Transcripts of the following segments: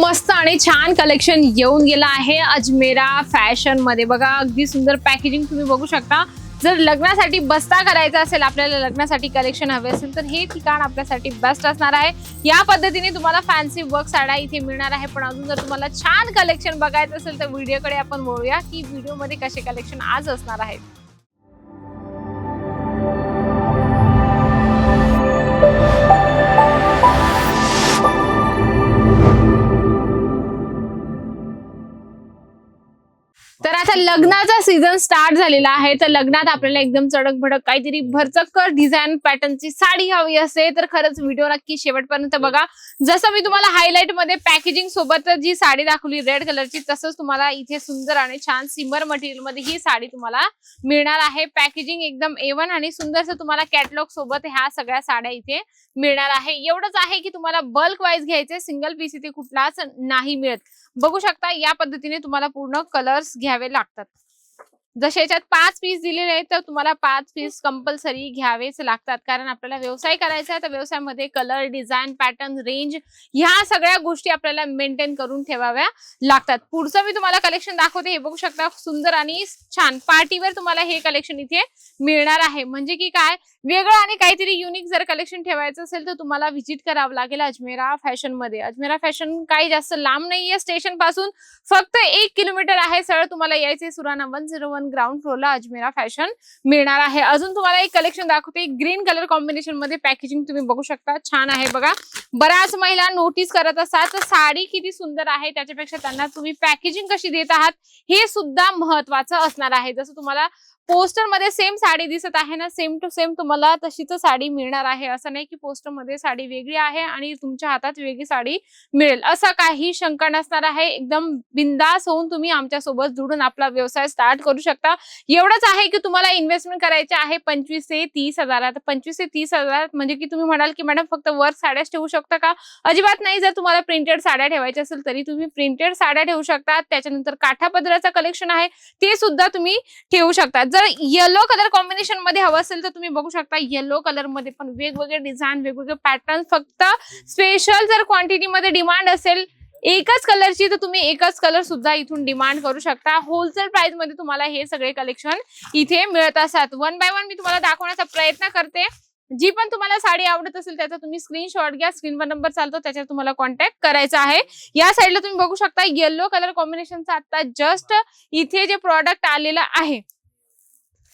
मस्त आणि छान कलेक्शन येऊन गेलं आहे. अजमेरा फॅशनमध्ये. बघा अगदी सुंदर पॅकेजिंग तुम्ही बघू शकता. जर लग्नासाठी बस्ता करायचा असेल आपल्याला लग्नासाठी कलेक्शन हवे असेल तर हे ठिकाण आपल्यासाठी बेस्ट असणार आहे. या पद्धतीने तुम्हाला फॅन्सी वर्क साड्या इथे मिळणार आहे. पण अजून जर तुम्हाला छान कलेक्शन बघायचं असेल तर व्हिडिओकडे आपण बोलूया की व्हिडिओमध्ये कसे कलेक्शन आज असणार आहेत. तर आता लग्नाचा सीझन स्टार्ट झालेला आहे. तर लग्नात आपल्याला एकदम चडक भडक काहीतरी भरचक्क डिझाईन पॅटर्नची साडी हवी असेल तर खरंच व्हिडिओ नक्की शेवटपर्यंत बघा. जसं मी तुम्हाला हायलाइटमध्ये पॅकेजिंग सोबत जी साडी दाखवली रेड कलरची तसंच तुम्हाला इथे सुंदर आणि छान सिमर मटेरियलमध्ये ही साडी तुम्हाला मिळणार आहे. पॅकेजिंग एकदम एवन आणि सुंदरसं तुम्हाला कॅटलॉग सोबत ह्या सगळ्या साड्या इथे मिळणार आहे. एवढंच आहे की तुम्हाला बल्क वाईज घ्यायचे सिंगल पीस इथे कुठलाच नाही मिळत. बघू शकता या पद्धतीने तुम्हाला पूर्ण कलर्स घ्यावे लागतात. जसे याच्यात पाच पीस दिलेले आहेत तर तुम्हाला पाच पीस कंपल्सरी घ्यावेच लागतात. कारण आपल्याला व्यवसाय करायचा आहे तर व्यवसायामध्ये कलर डिझाईन पॅटर्न रेंज ह्या सगळ्या गोष्टी आपल्याला मेंटेन करून ठेवाव्या लागतात. पुढचं मी तुम्हाला कलेक्शन दाखवते. हे बघू शकता सुंदर आणि छान पार्टीवर तुम्हाला हे कलेक्शन इथे मिळणार आहे. म्हणजे की काय? वेगळं आणि काहीतरी युनिक जर कलेक्शन ठेवायचं असेल तर तुम्हाला व्हिजिट करावं लागेल अजमेरा फॅशनमध्ये. अजमेरा फॅशन काही जास्त लांब नाहीये. स्टेशनपासून फक्त एक किलोमीटर आहे. सरळ तुम्हाला यायचे Surana one zero one ground फ्लोरला Ajmera fashion मिळणार आहे. अजून तुम्हाला एक कलेक्शन दाखवते. ग्रीन कलर कॉम्बिनेशनमध्ये पॅकेजिंग तुम्ही बघू शकता. छान आहे बघा. बऱ्याच महिला नोटीस करत असतात. तर साडी किती सुंदर आहे त्याच्यापेक्षा त्यांना तुम्ही पॅकेजिंग कशी देत आहात हे सुद्धा महत्वाचं असणार आहे. जसं तुम्हाला पोस्टरमध्ये सेम साडी दिसत आहे ना सेम टू सेम तुम्हाला तशीच साडी मिळणार आहे. असं नाही की पोस्टरमध्ये साडी वेगळी आहे आणि तुमच्या हातात वेगळी साडी मिळेल. असं काही शंका नसणार आहे. एकदम बिंदास होऊन तुम्ही आमच्यासोबत जुडून आपला व्यवसाय स्टार्ट करू शकता. एवढंच आहे की तुम्हाला इन्व्हेस्टमेंट करायचे आहे पंचवीस ते तीस हजारात. पंचवीस ते तीस हजारात म्हणजे की तुम्ही म्हणाल की मॅडम फक्त वर्क साड्याच ठेवू शकता का? अजिबात नाही. जर तुम्हाला प्रिंटेड साड्या ठेवायच्या असेल तरी तुम्ही प्रिंटेड साड्या ठेवू शकता. त्याच्यानंतर काठापदराचं कलेक्शन आहे. ते सुद्धा तुम्ही ठेवू शकता. जर येलो कलर कॉम्बिनेशनमध्ये हवं असेल तर तुम्ही बघू शकता येलो कलरमध्ये पण वेगवेगळे डिझाईन वेगवेगळे पॅटर्न फक्त स्पेशल जर क्वांटिटी मध्ये डिमांड असेल एकच कलरची तर तुम्ही एकच कलर सुद्धा इथून डिमांड करू शकता. होलसेल प्राइसमध्ये तुम्हाला हे सगळे कलेक्शन इथे मिळत असतात. वन बाय वन मी तुम्हाला दाखवण्याचा प्रयत्न करते. जी पण तुम्हाला साडी आवडत असेल त्याचा तुम्ही स्क्रीनशॉट घ्या. स्क्रीनवर नंबर चालतो त्याच्यावर तुम्हाला कॉन्टॅक्ट करायचा आहे. या साईडला तुम्ही बघू शकता येलो कलर कॉम्बिनेशनचा आता जस्ट इथे जे प्रॉडक्ट आलेलं आहे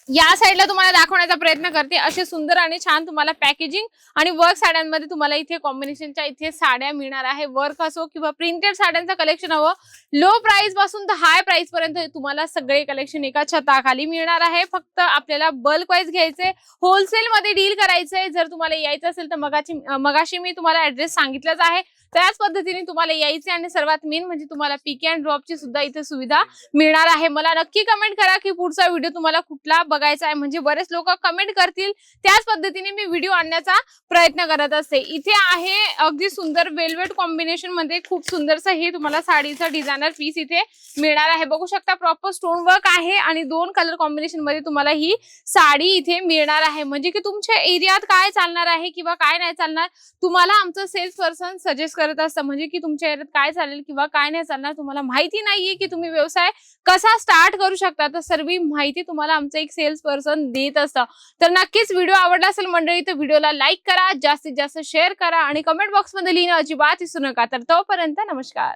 या साईडला तुम्हाला दाखवण्याचा प्रयत्न करते. असे सुंदर आणि छान तुम्हाला पॅकेजिंग आणि वर्क साड्यांमध्ये तुम्हाला इथे कॉम्बिनेशनच्या इथे साड्या मिळणार आहे. वर्क असो किंवा प्रिंटेड साड्यांचं कलेक्शन हवं लो प्राइसपासून तर हाय प्राइस पर्यंत तुम्हाला सगळे कलेक्शन एका छताखाली मिळणार आहे. फक्त आपल्याला बल्क वाईज घ्यायचे होलसेल मध्ये डील करायचंय. जर तुम्हाला यायचं असेल तर मगाची मगाशी मी तुम्हाला ऍड्रेस सांगितलाच आहे. त्याच पद्धतीने तुम्हाला यायचे आणि सर्वात मेन म्हणजे तुम्हाला पिक अँड ड्रॉपची सुद्धा इथे सुविधा मिळणार आहे. मला नक्की कमेंट करा की पुढचा व्हिडिओ तुम्हाला कुठला बघायचा आहे. म्हणजे बरेच लोक कमेंट करतील. त्याच पद्धतीने मी व्हिडिओ आणण्याचा प्रयत्न करत असते. इथे आहे अगदी सुंदर वेल्वेट कॉम्बिनेशनमध्ये खूप सुंदरसं हे तुम्हाला साडीचं डिझायनर पीस इथे मिळणार आहे. बघू शकता प्रॉपर स्टोन वर्क आहे आणि दोन कलर कॉम्बिनेशनमध्ये तुम्हाला ही साडी इथे मिळणार आहे. म्हणजे की तुमच्या एरियात काय चालणार आहे किंवा काय नाही चालणार तुम्हाला आमचं सेल्स पर्सन सजेस्ट करत असता? म्हणजे की तुमच्या एरियात काय चालेल किंवा काय नाही चालणार? तुम्हाला माहिती नाहीये की तुम्ही व्यवसाय कसा स्टार्ट करू शकता? तर सर्व माहिती तुम्हाला आमचं एक सेल्स पर्सन देत असतं. तर नक्कीच व्हिडिओ आवडला असेल मंडळी तर व्हिडिओला लाईक करा जास्तीत जास्त शेअर करा आणि कमेंट बॉक्समध्ये लिहिणं अजिबात विसरू नका. तर तोपर्यंत नमस्कार.